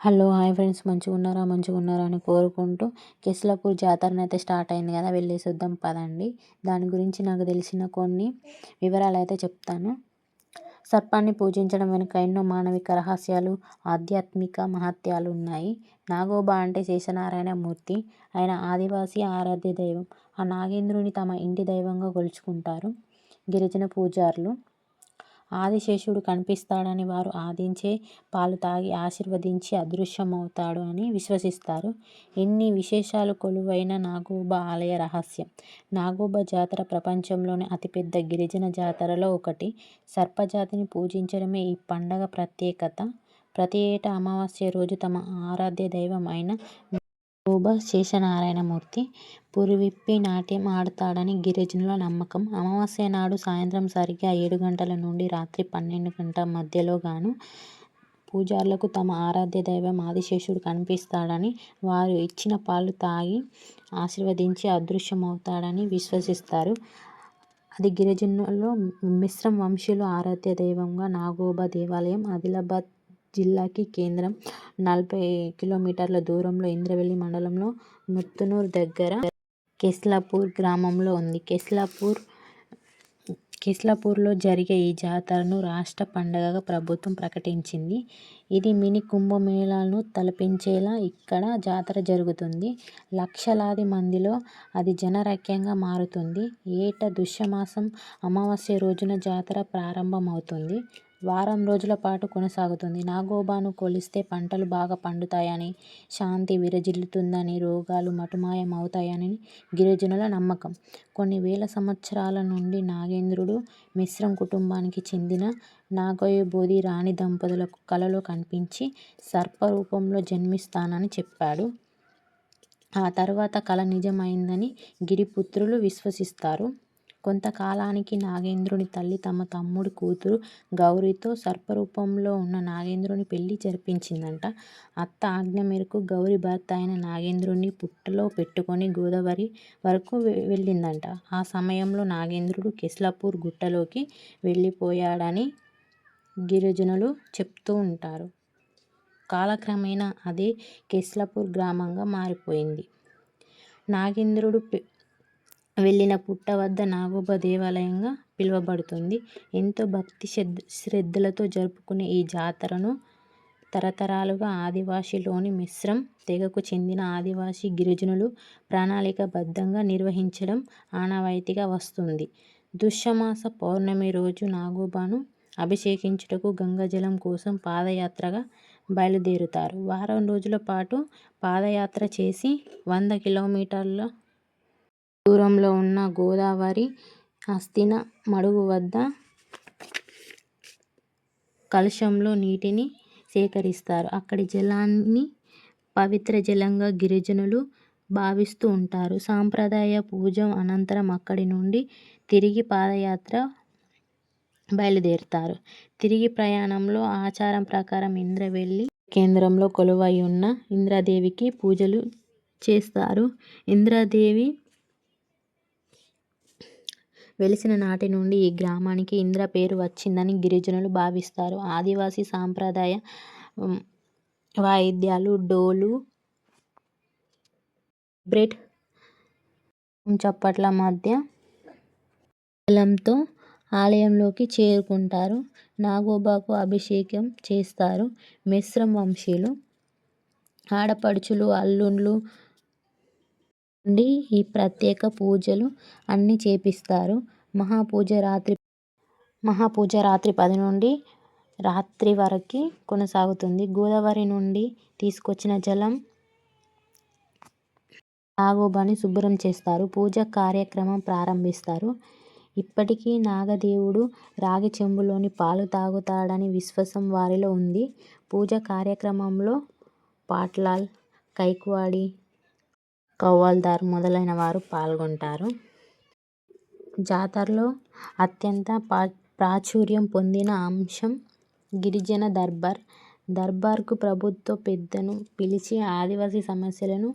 Hello hi friends. మంచిగా ఉన్నారా? మంచిగా ఉన్నారా అని కోరుకుంటూ కెస్లాపూర్ జాతరనైతే అయితే స్టార్ట్ అయింది కదా. వెళ్ళేసి వద్దాం పదండి. దాని గురించి నాకు తెలిసిన కొన్ని వివరాలు అయితే చెప్తాను. సర్పాన్ని పూజించడం వెనుక ఎన్నో మానవిక రహస్యాలు ఆధ్యాత్మిక మహత్యాలు ఉన్నాయి. నాగోబా అంటే శేషనారాయణ మూర్తి. ఆయన ఆదివాసీ ఆరాధ్య దైవం. ఆ నాగేంద్రుని తమ ఇంటి దైవంగా కొలుచుకుంటారు. గిరిజన పూజారులు. ఆదిశేషుడు కనిపిస్తాడని వారు ఆదించే పాలు తాగి ఆశీర్వదించి అదృశ్యమవుతాడు అని విశ్వసిస్తారు. ఎన్ని విశేషాలు కొలువైన నాగోబా ఆలయ రహస్యం. నాగోబా జాతర ప్రపంచంలోనే అతిపెద్ద గిరిజన జాతరలో ఒకటి. సర్పజాతిని పూజించడమే ఈ పండగ ప్రత్యేకత. ప్రతి ఏటా అమావాస్య రోజు తమ ఆరాధ్య దైవం అయిన శోభ శేషనారాయణమూర్తి పురివిప్పి నాట్యం ఆడతాడని గిరిజనుల నమ్మకం. అమావాస్య నాడు సాయంత్రం సరిగ్గా ఏడు గంటల నుండి రాత్రి పన్నెండు గంటల మధ్యలో గాను పూజారులకు తమ ఆరాధ్య దైవం ఆదిశేషుడు కనిపిస్తాడని వారు ఇచ్చిన పాలు తాగి ఆశీర్వదించి అదృశ్యమవుతాడని విశ్వసిస్తారు. అది గిరిజనుల్లో మిశ్రం వంశీయుల ఆరాధ్య దైవంగా నాగోబా దేవాలయం ఆదిలాబాద్ జిల్లాకి కేంద్రం. నలభై కిలోమీటర్ల దూరంలో ఇంద్రవెల్లి మండలంలో ముత్తునూరు దగ్గర కెస్లాపూర్ గ్రామంలో ఉంది. కెస్లాపూర్ కెస్లాపూర్లో జరిగే ఈ జాతరను రాష్ట్ర పండగగా ప్రభుత్వం ప్రకటించింది. ఇది మినీ కుంభమేళాను తలపించేలా ఇక్కడ జాతర జరుగుతుంది. లక్షలాది మందిలో అది జనరక్యంగా మారుతుంది. ఏటా దుష్యమాసం అమావాస్య రోజున జాతర ప్రారంభమవుతుంది. వారం రోజుల పాటు కొనసాగుతుంది. నాగోబాను కొలిస్తే పంటలు బాగా పండుతాయని శాంతి విరజిల్లుతుందని రోగాలు మటుమాయం అవుతాయని గిరిజనుల నమ్మకం. కొన్ని వేల సంవత్సరాల నుండి నాగేంద్రుడు మిశ్రం కుటుంబానికి చెందిన నాగయబోధి రాణి దంపతులకు కలలో కనిపించి సర్పరూపంలో జన్మిస్తానని చెప్పాడు. ఆ తర్వాత కల నిజమైందని గిరిపుత్రులు విశ్వసిస్తారు. కొంతకాలానికి నాగేంద్రుని తల్లి తమ తమ్ముడి కూతురు గౌరితో సర్పరూపంలో ఉన్న నాగేంద్రుని పెళ్ళి జరిపించిందంట. అత్త ఆజ్ఞ మేరకు గౌరి భర్త అయిన నాగేంద్రుణ్ణి పుట్టలో పెట్టుకొని గోదావరి వరకు వెళ్ళిందంట. ఆ సమయంలో నాగేంద్రుడు కెస్లాపూర్ గుట్టలోకి వెళ్ళిపోయాడని గిరిజనులు చెప్తూ ఉంటారు. కాలక్రమేణా అదే కెస్లాపూర్ గ్రామంగా మారిపోయింది. నాగేంద్రుడు వెళ్ళిన పుట్ట వద్ద నాగోబా దేవాలయంగా పిలువబడుతుంది. ఎంతో భక్తి శ్రద్ధలతో జరుపుకునే ఈ జాతరను తరతరాలుగా ఆదివాసిలోని మిశ్రం తెగకు చెందిన ఆదివాసి గిరిజనులు ప్రణాళికబద్ధంగా నిర్వహించడం ఆనవాయితీగా వస్తుంది దుష్యమాస పౌర్ణమి రోజు నాగోబాను అభిషేకించుటకు గంగాజలం కోసం పాదయాత్రగా బయలుదేరుతారు. వారం రోజుల పాటు పాదయాత్ర చేసి వంద కిలోమీటర్ల దూరంలో ఉన్న గోదావరి హస్తిన మడుగు వద్ద కలశంలో నీటిని సేకరిస్తారు. అక్కడి జలాన్ని పవిత్ర జలంగా గిరిజనులు భావిస్తూ ఉంటారు. సాంప్రదాయ పూజ అనంతరం అక్కడి నుండి తిరిగి పాదయాత్ర బయలుదేరుతారు. తిరిగి ప్రయాణంలో ఆచారం ప్రకారం ఇంద్రవెల్లి కేంద్రంలో కొలువై ఉన్న ఇంద్రదేవికి పూజలు చేస్తారు. ఇంద్రదేవి వెలిసిన నాటి నుండి ఈ గ్రామానికి ఇంద్ర పేరు వచ్చిందని గిరిజనులు భావిస్తారు. ఆదివాసీ సాంప్రదాయ వాయిద్యాలు డోలు, బ్రెడ్ చప్పట్ల మధ్య బలంతో ఆలయంలోకి చేరుకుంటారు. నాగోబాకు అభిషేకం చేస్తారు. మిశ్రం వంశీయులు ఆడపడుచులు, అల్లుండ్లు ఉండి ఈ ప్రత్యేక పూజలు అన్నీ చేపిస్తారు. మహాపూజ రాత్రి మహాపూజ రాత్రి పది నుండి రాత్రి వరకు కొనసాగుతుంది. గోదావరి నుండి తీసుకొచ్చిన జలం నాగోబాని శుభ్రం చేస్తారు. పూజ కార్యక్రమం ప్రారంభిస్తారు. ఇప్పటికీ నాగదేవుడు రాగి చెంబులోని పాలు తాగుతాడని విశ్వాసం వారిలో ఉంది. పూజా కార్యక్రమంలో పాట్లాల్, కైక్వాడి, కవ్వాల్దార్ మొదలైన వారు పాల్గొంటారు. జాతరలో అత్యంత ప్రాచుర్యం పొందిన అంశం గిరిజన దర్బార్. దర్బార్కు ప్రభుత్వ పెద్దను పిలిచి ఆదివాసీ సమస్యలను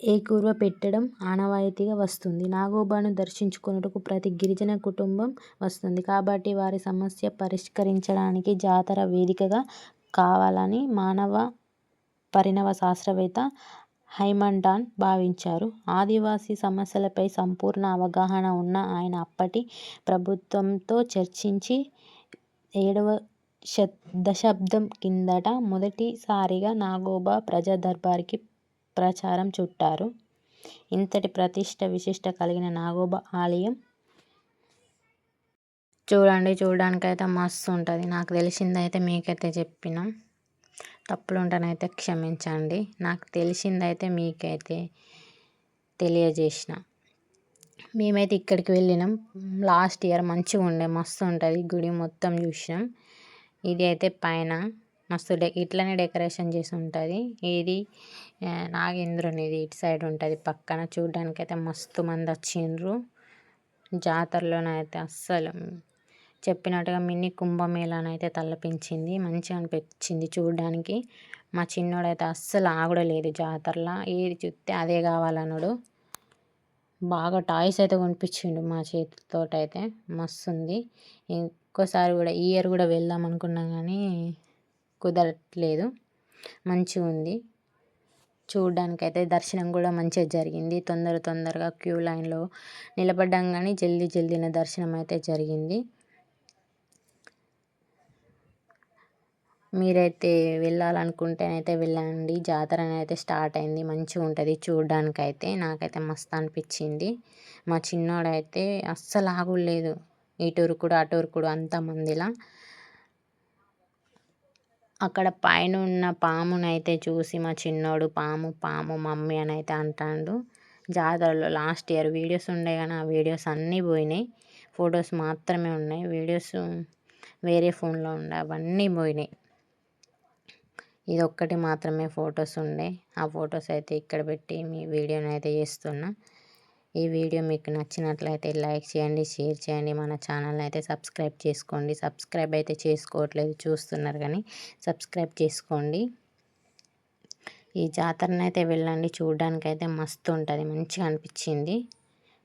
ఏకూర్వ పెట్టడం ఆనవాయితీగా వస్తుంది. నాగోబాను దర్శించుకొనుటకు ప్రతి గిరిజన కుటుంబం వస్తుంది కాబట్టి వారి సమస్య పరిష్కరించడానికి జాతర వేదికగా కావాలని మానవ పరిణవ శాస్త్రవేత్త హైమండాన్ భావించారు. ఆదివాసీ సమస్యలపై సంపూర్ణ అవగాహన ఉన్న ఆయన అప్పటి ప్రభుత్వంతో చర్చించి ఏడవ దశాబ్దం కిందట మొదటిసారిగా నాగోబా ప్రజా దర్బార్కి ప్రచారం చుట్టారు. ఇంతటి ప్రతిష్ఠ, విశిష్ట కలిగిన నాగోబా ఆలయం చూడండి చూడడానికైతే మస్తు ఉంటుంది. నాకు తెలిసిందైతే మీకైతే చెప్పిన తప్పులుంటేనైతే క్షమించండి. నాకు తెలిసిందైతే మీకైతే తెలియజేసిన. మేమైతే ఇక్కడికి వెళ్ళినాం. లాస్ట్ ఇయర్ మంచిగా ఉండే మస్తు ఉంటుంది గుడి మొత్తం చూసినాం. ఇది అయితే పైన మస్తు డె ఇట్లనే డెకరేషన్ చేసి ఉంటుంది ఇది నాగేంద్రునిది ఇటు సైడ్ ఉంటుంది పక్కన. చూడ్డానికైతే మస్తు మంది వచ్చిండ్రు. జాతరలోనైతే అస్సలు చెప్పినట్టుగా మినీ కుంభమేళానైతే తలపించింది. మంచిగా అనిపించింది చూడడానికి. మా చిన్నోడైతే అస్సలు ఆగడలేదు జాతరలో. ఏది చూస్తే అదే కావాలన్నాడు. బాగా టాయ్స్ అయితే కొనిపించిండు మా చేతితో అయితే మస్తు ఉంది ఇంకోసారి కూడా ఈ ఇయర్ కూడా వెళ్దాం అనుకున్నాం కానీ కుదరట్లేదు. మంచిగా ఉంది. చూడడానికైతే దర్శనం కూడా మంచిగా జరిగింది. తొందర తొందరగా క్యూ లైన్లో నిలబడ్డాం కానీ జల్దీ జల్దీన దర్శనం అయితే జరిగింది. మీరైతే వెళ్ళాలనుకుంటేనైతే వెళ్ళండి. జాతర అయితే స్టార్ట్ అయింది. మంచిగా ఉంటుంది చూడడానికైతే. నాకైతే మస్తు అనిపించింది. మా చిన్నోడైతే అస్సలు ఆగులేదు ఇటు ఉరుకుడు అటు ఉరుకుడు అంతమందిలా అక్కడ పైన ఉన్న పామునైతే చూసి మా చిన్నోడు పాము పాము మమ్మీ అని అయితే అంటాడు. జాతరలో లాస్ట్ ఇయర్ వీడియోస్ ఉండే కానీ ఆ వీడియోస్ అన్నీ పోయినాయి. ఫొటోస్ మాత్రమే ఉన్నాయి. వీడియోస్ వేరే ఫోన్లో ఉండే అవన్నీ పోయినాయి. ఇది ఒక్కటి మాత్రమే ఫొటోస్ ఉండే. ఆ ఫొటోస్ అయితే ఇక్కడ పెట్టి మీ వీడియోని అయితే చేస్తున్నా. ఈ వీడియో మీకు నచ్చినట్లయితే లైక్ చేయండి షేర్ చేయండి. మన ఛానల్ని అయితే సబ్స్క్రైబ్ చేసుకోండి. సబ్స్క్రైబ్ అయితే చేసుకోవట్లేదు చూస్తున్నారు కానీ సబ్స్క్రైబ్ చేసుకోండి. ఈ జాతరని అయితే వెళ్ళండి. చూడడానికి అయితే మస్తు ఉంటుంది. మంచిగా అనిపించింది.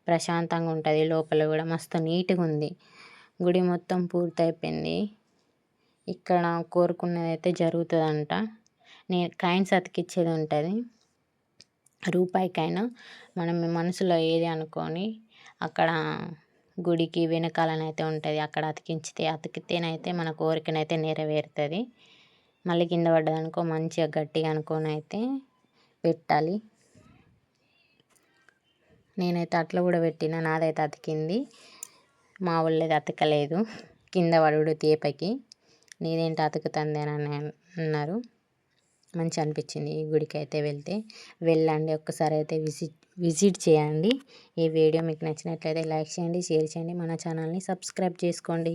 ప్రశాంతంగా ఉంటుంది. లోపల కూడా మస్తు నీట్గా ఉంది. గుడి మొత్తం పూర్తయిపోయింది. ఇక్కడ కోరుకున్నది అయితే జరుగుతుందంట. నేను కాయిన్స్ అతికిచ్చేది ఉంటుంది. రూపాయికైనా మనం మనసులో ఏది అనుకొని అక్కడ గుడికి వెనకాలనైతే ఉంటుంది. అక్కడ అతికించితే అతికితేనైతే మన కోరికనైతే నెరవేరుతుంది. మళ్ళీ కింద పడ్డదనుకో మంచిగా గట్టిగా అనుకొని అయితే పెట్టాలి. నేనైతే అట్లా కూడా పెట్టిన. నాదైతే అతికింది. మా వాళ్ళది అతకలేదు. కింద పడుడు తేపకి. నీదేంటి అతుకుతుంది అన్నారు. మంచిగా అనిపించింది ఈ గుడికి అయితే వెళ్తే. వెళ్ళండి ఒక్కసారి అయితే విజిట్ విజిట్ చేయండి. ఈ వీడియో మీకు నచ్చినట్లయితే లైక్ చేయండి షేర్ చేయండి. మన ఛానల్ని సబ్స్క్రైబ్ చేసుకోండి.